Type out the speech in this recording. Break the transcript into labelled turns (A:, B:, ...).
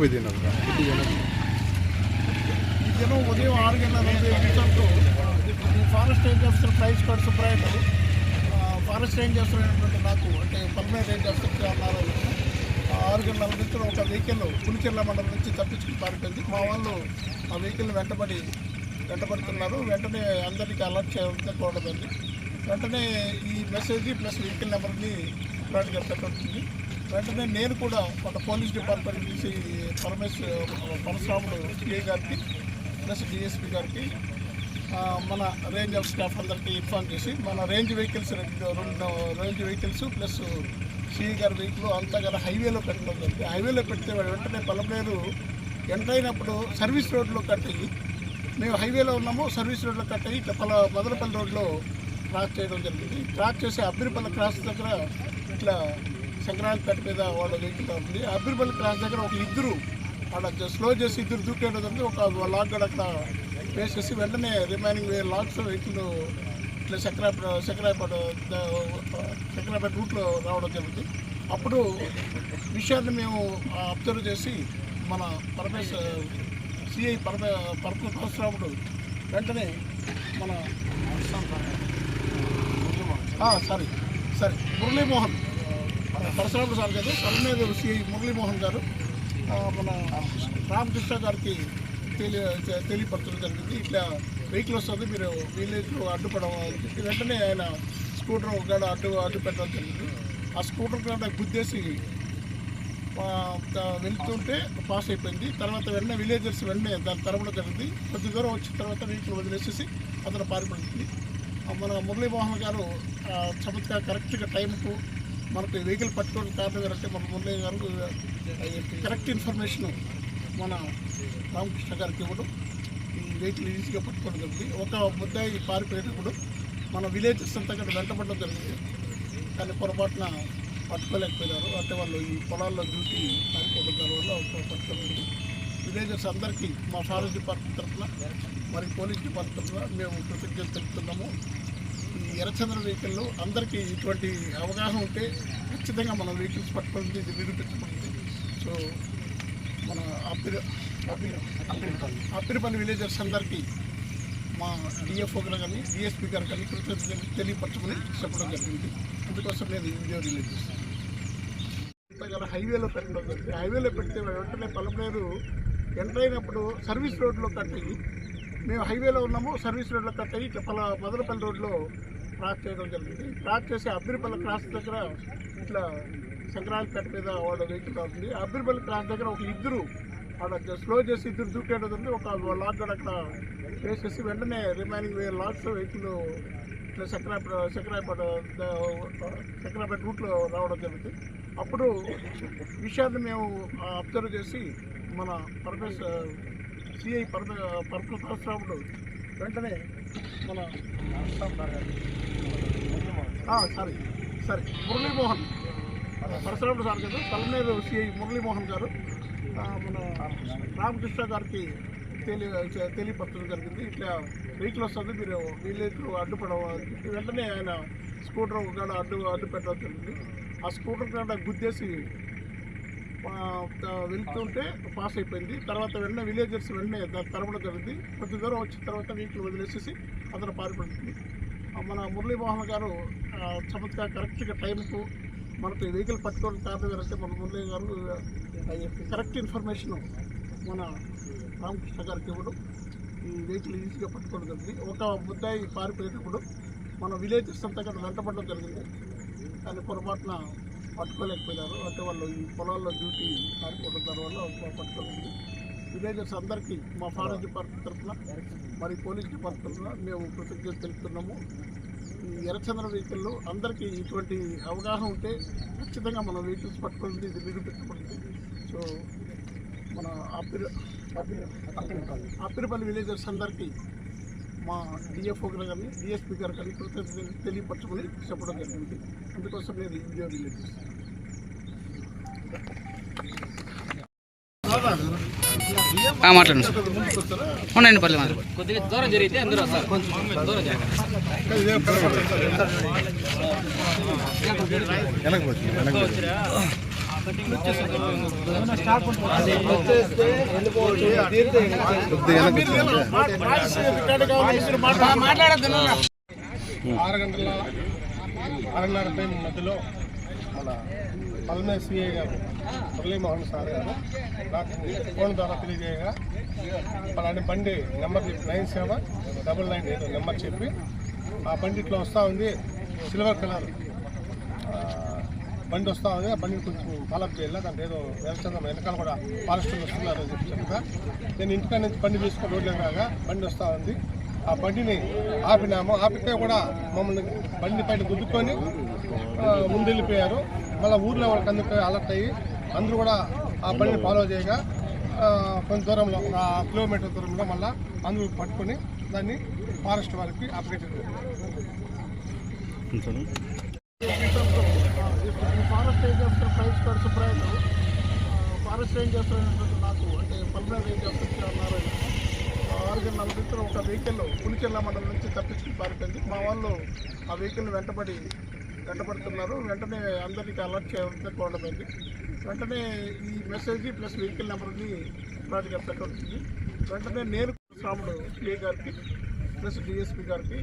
A: విధినప్పుడు
B: ఉదయం ఆరు గంటల నలభై ఫారెస్ట్ రేంజ్ ఆఫీసర్ ప్రైస్ కార్డ్ సుబ్రాయుడు ఫారెస్ట్ రేంజ్ ఆఫీసర్ అయినటువంటి నాకు అంటే పర్మనెంట్ రేంజ్ ఆఫీసర్ అన్నారు. ఆ, ఆరు గంటల నలభై నిమిషాలు ఒక వెహికల్ పులిచెర్ల మండలం నుంచి తప్పించుకుని పారిపోయింది. మా వాళ్ళు ఆ వెహికల్ వెంటబడి వెంటబడుతున్నారు. వెంటనే అందరికీ అలర్ట్ చేయడం కూడదండి వెంటనే ఈ మెసేజ్ ప్లస్ వెహికల్ నెంబర్ని ప్లాట్గా పెట్టవచ్చు వెంటనే నేను కూడా మన పోలీస్ డిపార్ట్మెంట్ నుంచి పరమేశ్ పరశురాముడు సిఐ గారికి ప్లస్ డిఎస్పీ గారికి మన రేంజ్ ఆఫ్ స్టాఫ్ అందరికీ ఇన్ఫార్మ్ చేసి మన రేంజ్ వెహికల్స్ రెండు రెండు రేంజ్ వెహికల్స్ ప్లస్ సిఐ గారి వెహికల్ అంతా కదా హైవేలో పెట్టడం జరిగింది. హైవేలో పెడితే వాడు వెంటనే పొలంనేరు ఎంటర్ అయినప్పుడు సర్వీస్ రోడ్లో కట్టి మేము హైవేలో ఉన్నాము సర్వీస్ రోడ్లో కట్టి ఇట్లా పల మదనపల్లి రోడ్లో క్రాస్ చేయడం జరిగింది. క్రాస్ చేసి అబ్బిరిపల్లి క్రాస్ దగ్గర ఇట్లా సంక్రాంతిపేట మీద వాళ్ళ వెహికల్ ఉంది. అబ్బిరిపల్లి క్రాస్ దగ్గర ఒక ఇద్దరు అక్కడ స్లో చేసి ఇద్దరు జరిగింది. ఒక లాక్ గడ అక్కడ వేసేసి వెంటనే రిమైనింగ్ లాక్స్ వెహికల్ ఇట్లా చక్రాపేట చక్రాపేట చక్రాపేట రూట్లో రావడం జరిగింది. అప్పుడు విషయాన్ని మేము అబ్జర్వ్ చేసి మన పరమేశ్ సిఐ పరమే పరమ పరశురాముడు వెంటనే మన సారీ. సరే. మురళీమోహన్. పరశురాముడు సార్ గారు పరమేదు శ్రీ మురళీమోహన్ గారు మన రామకృష్ణ గారికి తెలియ తెలియపరచడం జరిగింది. ఇట్లా వెహికల్ వస్తుంది మీరు విలేజ్లో అడ్డుపడమని చెప్పి వెంటనే ఆయన స్కూటర్ కూడా అడ్డు అడ్డు పెట్టడం జరిగింది. ఆ స్కూటర్ కూడా గుద్దేసి వెళ్తుంటే పాస్ అయిపోయింది. తర్వాత వెంటనే విలేజర్స్ వెంటనే దాని తరవడం జరిగింది. కొద్ది దూరం వచ్చిన తర్వాత వెహికల్ వదిలేసేసి అతను పారిపడింది మన మురళీమోహన్ గారు ఆ, కరెక్ట్గా టైంకు మనకు వెహికల్ పట్టుకోవడం కారణం ఏంటంటే మన మురళీ గారు కరెక్ట్ ఇన్ఫర్మేషన్ మన రామకృష్ణ గారికి ఇవ్వడం. ఈ వెహికల్ ఈజీగా పట్టుకోవడం జరిగింది ఒక ముద్దాయి పారిపోయేటప్పుడు మన విలేజెస్ అంతా కూడా వెంటబడడం జరిగింది. కానీ పొరపాటున పట్టుకోలేకపోయినారు. అంటే వాళ్ళు ఈ పొలాల్లో డ్యూటీ పారిపోవడం వల్ల ఒక పట్టుకోలేదు విలేజర్స్ అందరికీ మా ఫారెస్ట్ డిపార్ట్మెంట్ తరఫున మరి పోలీస్ డిపార్ట్మెంట్ తరఫున మేము కృతజ్ఞతలు తెలుపుతున్నాము. ఈ ఎర్రచంద్ర వెహికల్లో అందరికీ ఇటువంటి అవగాహన ఉంటే ఖచ్చితంగా మన వెహికల్స్ పట్టుకుంది ఇది నిరూపించబడింది సో మన అప్పిరి అప్పిరి అప్పిరిపల్లి విలేజర్స్ అందరికీ మా డిఎఫ్ఓ గారు కానీ డిఎస్పీ గారు కానీ కృతజ్ఞతలు తెలియపరచమని చెప్పడం జరిగింది. అందుకోసం నేను ఈ వీడియో రిలీజ్ చేస్తాను. హైవేలో పెట్టడం జరిగింది. హైవేలో పెడితే వెంటనే పలమనేరు ఎంటర్ అయినప్పుడు సర్వీస్ రోడ్లో కట్టి మేము హైవేలో ఉన్నాము సర్వీస్ రోడ్లో కట్టి ఇట్లా పల మదనపల్లి రోడ్లో క్రాస్ చేయడం జరిగింది. క్రాస్ చేసి అబ్బిరిపల్లి క్రాస్ దగ్గర ఇట్లా సంక్రాంతిపేట మీద వాళ్ళ వెహికల్ అవుతుంది అబ్బిరిపల్లి క్రాస్ దగ్గర ఒక ఇద్దరు అక్కడ స్లో చేసి ఇద్దరు దూకేయడం జరిగింది. ఒక లాక్ కూడా అక్కడ వేసేసి వెంటనే రిమైనింగ్ లాక్స్ వెహికల్ ఇట్లా సక్రాపేట సక్రాపేట రూట్లో రావడం జరిగింది. అప్పుడు విషయాన్ని మేము అబ్జర్వ్ చేసి మన పరమేశ్ సిఐ పరమ పరమ సహస్రాముడు వెంటనే మన సారీ సరే. మురళీమోహన్. పరశురాముడు సార్ కదా తలనేరు సిఐ మురళీమోహన్ గారు. మన రామకృష్ణ గారికి తెలియ తెలియపరచడం జరిగింది. ఇట్లా వెహికల్ వస్తుంది మీరు వీళ్ళిద్దరు అడ్డుపడమని వెంటనే ఆయన స్కూటర్ కూడా అడ్డు అడ్డు పెట్టడం జరిగింది. ఆ స్కూటర్ కూడా గుద్దేసి వెళ్తుంటే పాస్ అయిపోయింది. తర్వాత వెంటనే విలేజర్స్ వెంటనే దాని జరిగింది. కొద్ది దూరం వచ్చిన తర్వాత వెహికల్ వదిలేసేసి అతను పారిపడుతుంది మన మురళీమోహన్ గారు చమత్గా చమత్కార కరెక్ట్గా టైంకు మనకు వెహికల్ పట్టుకోవడం కారణం ఏంటంటే మన మురళీ గారు కరెక్ట్ ఇన్ఫర్మేషన్ మన రామకృష్ణ గారికి ఇవ్వడం. ఈ వెహికల్ ఈజీగా పట్టుకోవడం జరిగింది. ఒక ముద్దాయి పారిపోయేటప్పుడు మన విలేజెస్ అంతా కూడా వెంటబడడం జరిగింది. కానీ పొరపాటున పట్టుకోలేకపోయినారు. అంటే వాళ్ళు ఈ పొలాల్లో డ్యూటీ పారిపోవడం వల్ల పట్టుకోలేదు. విలేజర్స్ అందరికీ మా ఫారెస్ట్ డిపార్ట్మెంట్ తరఫున మరి పోలీస్ డిపార్ట్మెంట్ తరఫున మేము కృతజ్ఞత తెలుపుతున్నాము. ఈ ఎర్రచంద్ర వెహికల్లో అందరికీ ఇటువంటి అవగాహన ఉంటే ఖచ్చితంగా మన వెహికల్స్ పట్టుకుంది ఇది నిరూపించబడింది. సో మన అప్పిరి అప్పిరిపల్లి విలేజర్స్ అందరికీ మా డిఎఫ్ఓ గారు కానీ డిఎస్పీ గారు కానీ కృతజ్ఞత తెలియపరచమని చెప్పడం జరిగింది. అందుకోసం నేను ఈ వీడియో రిలీజ్ చేస్తాను
C: మాట్లాడండి సార్. పర్లేదు
D: కొద్దిగా దూరం జరిగితే అందరూ వస్తారు. కొంచెం దూరం
B: మాట్లాడద్దు.
A: ఆరు గంటల ఆరున్నర టైం మధ్యలో మన పల్మే సిఐ గారు మురళీమోహన్ సార్ గారు నాకు ఫోన్ ద్వారా తెలియజేయగా పలాని బండి నెంబర్ చెప్పి nine seven double nine eight number చెప్పి ఆ బండి ఇట్లా వస్తూ ఉంది సిల్వర్ కలర్. బండి వస్తూ ఉంది ఆ బండిని కొంచెం ఫాలోఅప్ చేయాలి? దాంట్లో ఏదో వ్యవసాయం వెనకాల కూడా ఫారెస్టర్లు వస్తున్నారు అని చెప్పి చెప్పగా నేను ఇంటికాడ నుంచి బండి తీసుకొని రోడ్లో రాగా బండి వస్తూ ఉంది. ఆ బండిని ఆపినాము. ఆపితే కూడా మమ్మల్ని బండి పైన గుద్దుకొని ముందెళ్ళిపోయారు. మళ్ళీ ఊర్లో వాళ్ళకి అందుకు అలర్ట్ అయ్యి అందరూ కూడా ఆ బండిని ఫాలో చేయగా ఆ, కొంత దూరంలో ఒక కిలోమీటర్ దూరంలో మళ్ళీ అందరూ పట్టుకొని దాన్ని ఫారెస్ట్ వారికి అప్డేట్
B: ఫారెస్ట్ ఏం చేస్తారు? ప్రైస్ కార్డ్ సుబ్రాయలు ఫారెస్ట్ ఏం చేస్తారనేటువంటి నాకు అంటే పల్మేర ఏం చేస్తారు? నారాయణ. ఆరు గంటల నలభై ఒక వెహికల్ పులిచెల్ల మండలం నుంచి తప్పించుకుని పారిపోయింది. మా వాళ్ళు ఆ వెహికల్ వెంటబడి వెంటబడుతున్నారు. వెంటనే అందరికీ అలర్ట్ చేయడం కోరడమైంది. వెంటనే ఈ మెసేజ్ ప్లస్ వెహికల్ నెంబర్ని వాటికి పెట్టవచ్చు వెంటనే నేను రాముడు సిఐ గారికి ప్లస్ డిఎస్పీ గారికి